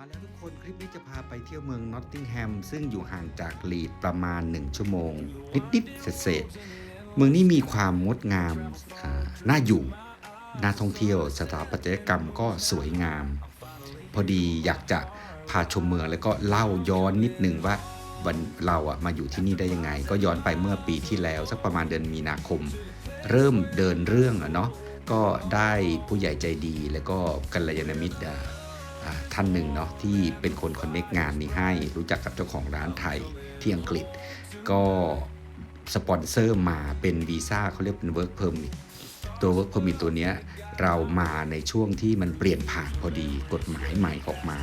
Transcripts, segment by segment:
มาแล้วทุกคนคลิปนี้จะพาไปเที่ยวเมืองนอตติงแฮมซึ่งอยู่ห่างจากลีดประมาณ 1 ชั่วโมง นิดๆเศษๆเมืองนี้มีความงดงามน่าอยู่น่าท่องเที่ยวสถาปัตยกรรมก็สวยงาม พอดีอยากจะพาชมเมืองแล้วก็เล่าย้อนนิดนึงว่าวันเราอะมาอยู่ที่นี่ได้ยังไง ก็ย้อนไปเมื่อปีที่แล้ว สักประมาณเดือนมีนาคม เริ่มเดินเรื่องอะเนาะก็ได้ผู้ใหญ่ใจดีแล้วก็กัลยาณมิตร ท่านหนึ่งเนาะที่เป็นคนคอนเน c กงานนี้ให้รู้จักกับเจ้าของร้านไทยที่อังกฤษ ก็สปอนเซอร์มาเป็นวีซ่าเขาเรียกเป็น Work Permit ตัว Work Permit ตัวเนี้ยเรามาในช่วงที่มันเปลี่ยนผ่านพอดีกฎหมายใหม่ออกมา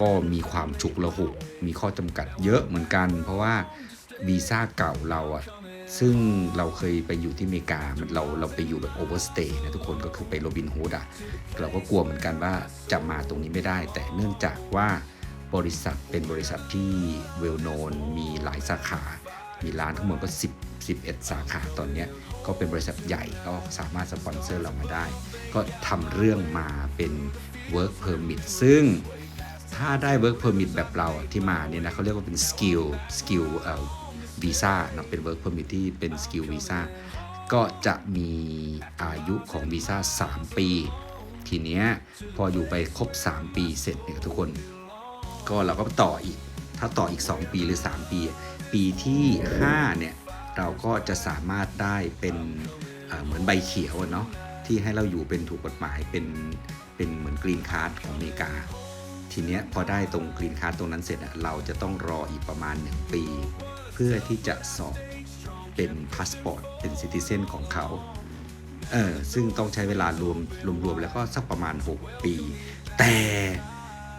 ก็มีความฉุกละหุกมีข้อจำกัดเยอะเหมือนกัน เพราะว่าวีซ่าเก่าเราอะ ซึ่งเราเคยไปอยู่ที่อเมริกามันเราเราไปอยู่แบบโอเวอร์สเตย์นะทุกคนก็คือไปโรบินฮูดอะเราก็กลัวเหมือนกันว่าจะมาตรงนี้ไม่ได้ แต่เนื่องจากว่าบริษัทเป็นบริษัทที่เวลโนนมีหลายสาขา มีร้านทั้งหมดก็ 10 11 สาขาตอนนี้ก็เป็นบริษัทใหญ่ก็สามารถสปอนเซอร์เรามาได้ ก็ทำเรื่องมาเป็น Work Permit ซึ่งถ้าได้ work permit แบบเราที่มาเนี่ยนะเขาเรียกว่าเป็น skill skill เอ่อ วีซ่านะเป็น work permit ที่เป็น skill visa ก็จะมีอายุของวีซ่า 3 ปี ทีเนี้ยพออยู่ไปครบ 3 ปีเสร็จเนี่ยทุกคน ก็เราก็ต่ออีก ถ้าต่ออีก 2 ปีหรือ 3 ปี ปีที่ 5 เนี่ย เราก็จะสามารถได้เป็นเหมือนใบเขียวเนาะที่ให้เราอยู่เป็นถูกกฎหมายเป็นเป็นเหมือนกรีนคาร์ดของอเมริกา ทีเนี้ยพอได้ตรงกรีนคาร์ตรงนั้นเสร็จอะเราจะต้องรออีกประมาณ 1 ปี เพื่อที่จะสอบเป็นพาสปอร์ตเป็นซิติเซนของเขาเออซึ่งต้องใช้เวลารวมรวมๆแล้วก็สักประมาณ 6 ปี แต่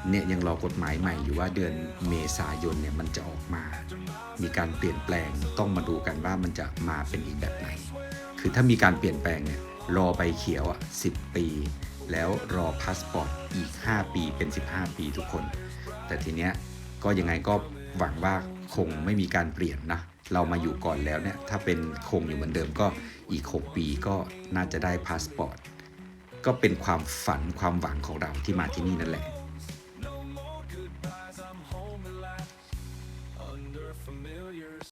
เนี่ยยังรอกฎหมายใหม่อยู่ว่าเดือนเมษายนเนี่ยมันจะออกมา มีการเปลี่ยนแปลงต้องมาดูกันว่ามันจะมาเป็นอีกแบบไหน คือถ้ามีการเปลี่ยนแปลงเนี่ยรอใบเขียวอะ10 ปี แล้วรอพาสปอร์ตอีก 5 ปีเป็น 15 ปีทุกคน แต่ทีเนี้ยก็ยังไงก็หวังว่าคงไม่มีการเปลี่ยนนะ เรามาอยู่ก่อนแล้วเนี่ย ถ้าเป็นคงอยู่เหมือนเดิมก็อีก 6 ปีก็น่าจะได้พาสปอร์ต ก็เป็นความฝันความหวังของเราที่มาที่นี่นั่นแหละ